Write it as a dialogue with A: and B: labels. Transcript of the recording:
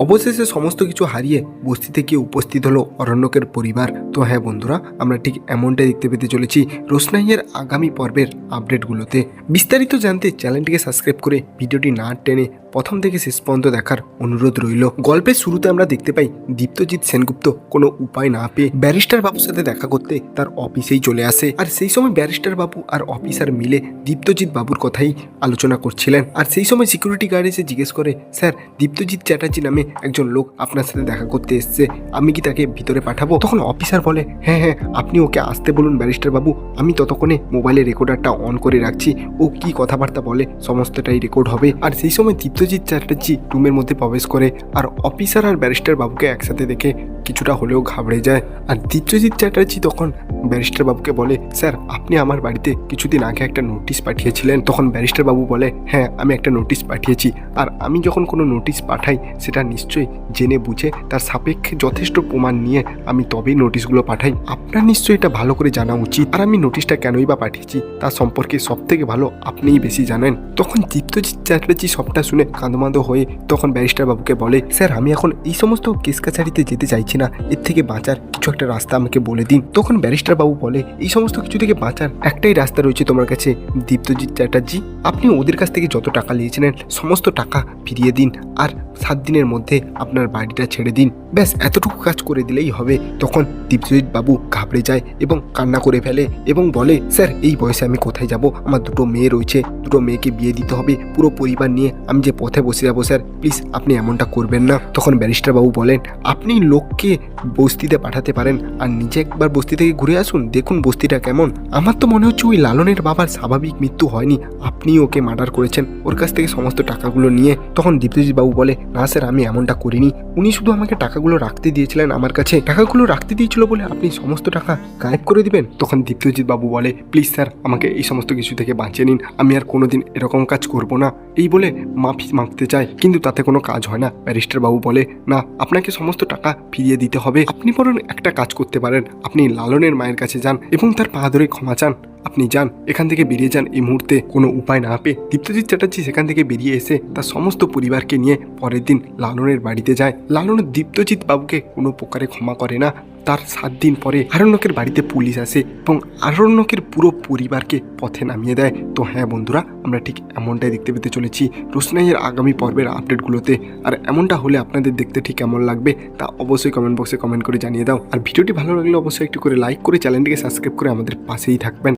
A: অবশেষে সমস্ত কিছু হারিয়ে বস্তিতে গিয়ে উপস্থিত হলো অরণ্যকের পরিবার। তো হ্যাঁ বন্ধুরা, আমরা ঠিক এমনটাই দেখতে পেতে চলেছি রোশনাইয়ের আগামী পর্বের আপডেটগুলোতে। বিস্তারিত জানতে চ্যানেলটিকে সাবস্ক্রাইব করে ভিডিওটি না টেনে প্রথম থেকে শেষ পর্যন্ত দেখার অনুরোধ রইল। গল্পের শুরুতে আমরা দেখতে পাই দীপ্তজিৎ সেনগুপ্ত কোনো উপায় না পেয়ে ব্যারিস্টার বাবুর সাথে দেখা করতে তার অফিসেই চলে আসে। আর সেই সময় ব্যারিস্টার বাবু আর অফিসার মিলে দীপ্তজিৎ বাবুর কথাই আলোচনা করছিলেন। আর সেই সময় সিকিউরিটি গার্ড এসে জিজ্ঞেস করে, স্যার, দীপ্তজিৎ চ্যাটার্জি নামে একজন লোক আপনার সাথে দেখা করতে এসছে। আমি কি তাকে ভিতরে পাঠাবো? তখন অফিসার বলে হ্যাঁ হ্যাঁ আপনি ওকে আসতে বলুন ব্যারিস্টার বাবু। আমি ততক্ষণে মোবাইলে রেকর্ডারটা অন করে রাখছি। ও কি কথাবার্তা বলে, সমস্তটাই রেকর্ড হবে। আর সেই সময় দীপ্তজিৎ চ্যাটার্জি রুমের মধ্যে প্রবেশ করে আর অফিসার আর ব্যারিস্টার বাবুকে একসাথে দেখে কিছুটা হলেও ঘাবড়ে যায়। আর দিত্যজিৎ চ্যাটার্জি তখন ব্যারিস্টার বাবুকে বলে, স্যার, আপনি আমার বাড়িতে কিছুদিন আগে একটা নোটিশ পাঠিয়েছিলেন। তখন ব্যারিস্টার বাবু বলে হ্যাঁ আমি একটা নোটিশ পাঠিয়েছি। আর আমি যখন কোনো নোটিশ পাঠাই, সেটা নিশ্চয়ই জেনে বুঝে তার সাপেক্ষে যথেষ্ট প্রমাণ নিয়ে আমি তবেই নোটিশগুলো পাঠাই। আপনার নিশ্চয়ই এটা ভালো করে জানা উচিত। আর আমি নোটিশটা কেনই বা পাঠিয়েছি? তার সম্পর্কে সব থেকে ভালো আপনিই বেশি জানেন। তখন দীপ্তজিৎ চ্যাটার্জি সবটা শুনে কাঁদমাঁদো হয়ে তখন ব্যারিস্টার বাবুকে বলে, স্যার, আমি এখন এই সমস্ত কেস কাছারিতে যেতে চাইছি না। এর থেকে বাঁচার কিছু একটা রাস্তা আমাকে বলে দিন। তখন ব্যারিস্টার বাবু বলে, এই সমস্ত কিছু থেকে বাঁচার একটাই রাস্তা রয়েছে তোমার কাছে। দীপ্তজিৎ চ্যাটার্জি, আপনি ওদের কাছ থেকে যত টাকা নিয়েছিলেন, সমস্ত টাকা ফিরিয়ে দিন আর সাত দিনের মধ্যে আপনার বাড়িটা ছেড়ে দিন। ব্যাস, এতটুকু কাজ করে দিলেই হবে। তখন দীপ্তজিৎ বাবু ঘাবড়ে যায় এবং কান্না করে ফেলে এবং বলে, স্যার, এই বয়সে আমি কোথায় যাব? আমার দুটো মেয়ে রয়েছে। দুটো মেয়েকে বিয়ে দিতে হবে। পুরো পরিবার নিয়ে আমি যে পথে বসে যাব, স্যার, প্লিজ আপনি এমনটা করবেন না। তখন ব্যারিস্টার বাবু বলেন, আপনি লোককে বস্তিতে পাঠাতে পারেন আর নিজে একবার বস্তি থেকে ঘুরে আসুন, দেখুন বস্তিটা কেমন। আমার তো মনে হচ্ছে ওই লালনের বাবার স্বাভাবিক মৃত্যু হয়নি। আপনি ওকে মার্ডার করেছেন। ওর কাছ থেকে সমস্ত টাকাগুলো নিয়ে। তখন দীপ্তজিৎ বাবু বলে, না স্যার, আমি এমনটা করিনি। উনি শুধু আমাকে টাকাগুলো রাখতে দিয়েছিলেন আমার কাছে। টাকাগুলো রাখতে দিয়েছিল বলে আপনি সমস্ত টাকা গায়েব করে দিবেন? তখন দীপ্তজিৎ বাবু বলে, প্লিজ স্যার, আমাকে এই সমস্ত কিছু থেকে বাঁচিয়ে নিন। আমি আর কোনোদিন এরকম কাজ করব না। এই বলে মাফি মাগতে চায়, কিন্তু তাতে কোনো কাজ হয় না। ব্যারিস্টার বাবু বলে, না, আপনাকে সমস্ত টাকা ফিরিয়ে দিতে হবে। আপনি বরং একটা কাজ করতে পারেন। আপনি লালনের মায়ের কাছে যান এবং তার পা ধরে ক্ষমা চান। আপনি যান, এখান থেকে বেরিয়ে যান। এই মুহূর্তে কোনো উপায় না পেয়ে দীপ্তজিৎ চ্যাটার্জি সেখান থেকে বেরিয়ে এসে তার সমস্ত পরিবারকে নিয়ে পরের দিন লালনের বাড়িতে যায়। লালনের দীপ্তজিৎ বাবুকে কোনো প্রকারে ক্ষমা করে না। তার সাত দিন পরে আরণ্যকের বাড়িতে পুলিশ আসে এবং আরণ্যকের পুরো পরিবারকে পথে নামিয়ে দেয়। তো হ্যাঁ বন্ধুরা, আমরা ঠিক এমনটাই দেখতে পেতে চলেছি রোশনাইয়ের আগামী পর্বের আপডেটগুলোতে। আর এমনটা হলে আপনাদের দেখতে ঠিক কেমন লাগবে তা অবশ্যই কমেন্ট বক্সে কমেন্ট করে জানিয়ে দাও। আর ভিডিওটি ভালো লাগলে অবশ্যই একটু করে লাইক করে চ্যানেলটিকে সাবস্ক্রাইব করে আমাদের পাশেই থাকবেন।